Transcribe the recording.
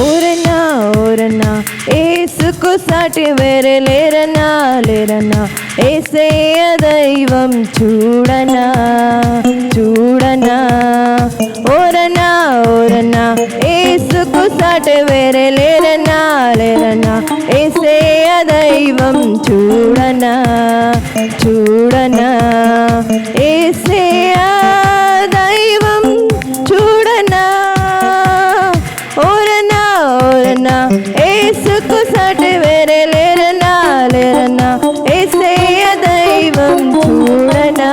ఊరన్నా ఊరన్నా ఏసుకు సాటి వేరే లేరన్నా లేరన్నా. ఏసేయ దైవం చూడనా చూడనా. ఓరన్నా ఓరన్నా ఏసుకు సాటి వేరే లేరన్నా లేరన్నా. ఏసేయ దైవం చూడనా చూడనా. ఏసేయ దైవం చూడనా